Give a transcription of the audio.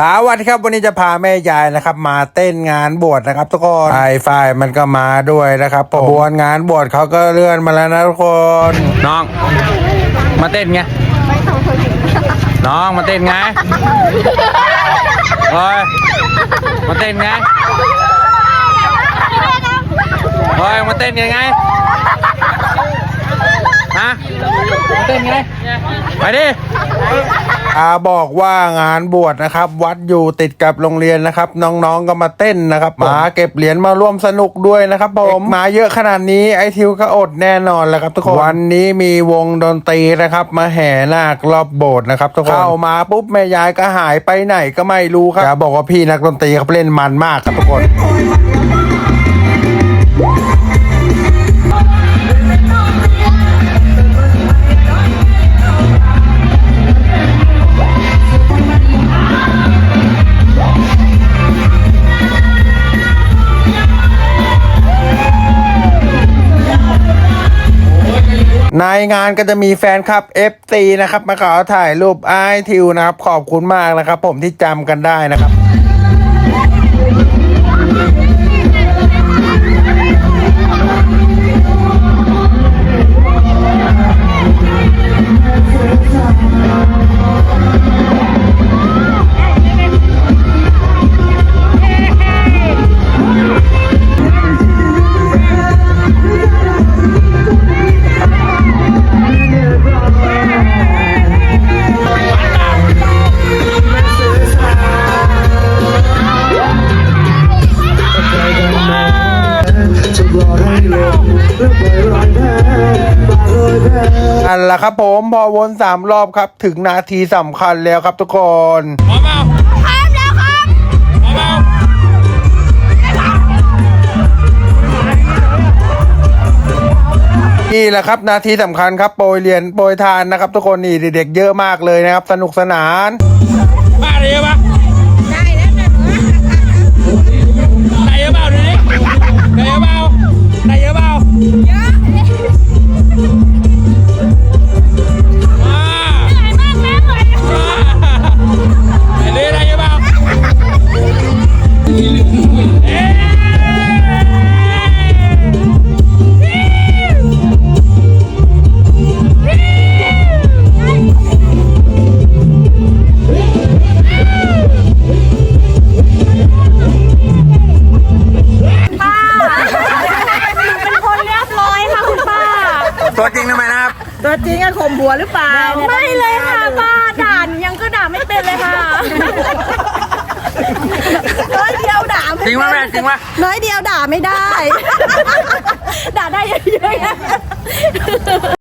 สวัสดีครับวันนี้จะพาแม่ยายนะครับ มาเต้นงานบวชนะครับ ทุกคนไอ้ฝ่ายมันก็มาด้วยนะครับผมบวชงานบวชเขาก็เลื่อนมาแล้วนะทุกคน น้อง มาเต้นไงน้องมาเต้นไงโอ้ยมาเต้นไงโอ้ยมาเต้นยังไง เต้นไงไปดิอาบอกว่างานบวชนะครับ วัดอยู่ติดกับโรงเรียนนะครับ น้องๆก็มาเต้นนะครับมาเก็บเหรียญมาร่วมสนุกด้วยนะครับผมมาเยอะขนาดนี้ไอทิวก็อดแน่นอนแหล้วครับทุกคนวันนี้มีวงดนตรีนะครับ มาแห่นาครอบโบสถ์นะครับทุกคนเข้ามาปุ๊บแม่ยายก็หายไปไหนก็ไม่รู้ครับจะบอกว่าพี่นักดนตรีเขาเล่นมันมากครับทุกคน ในงานก็จะมีแฟนคลับ FC นะครับ มาขอถ่ายรูปไอทิวนะครับ ขอบคุณมากนะครับ ผมที่จำกันได้นะครับ อันละครับผมพอวนสามรอบครับ ถึงนาทีสำคัญแล้วครับทุกคนพร้อมเปล่าพร้อมแล้วครับพร้อมเปล่านี่แหละครับนาทีสำคัญครับโปรยเหรียญโปรยทานนะครับ ทุกคนนี่เด็กๆเยอะมากเลยนะครับ สนุกสนานป้าได้เยปะ ตัวจริงทำไมนะครับ ตัวจริงอะข่มหัวหรือเปล่าไม่เลยค่ะบ้าด่านยังก็ด่าไม่เป็นเลยค่ะน้อยเดียวด่าไม่จริงวะแม่จริงวะน้อยเดียวด่าไม่ได้ ด่าได้เยอะ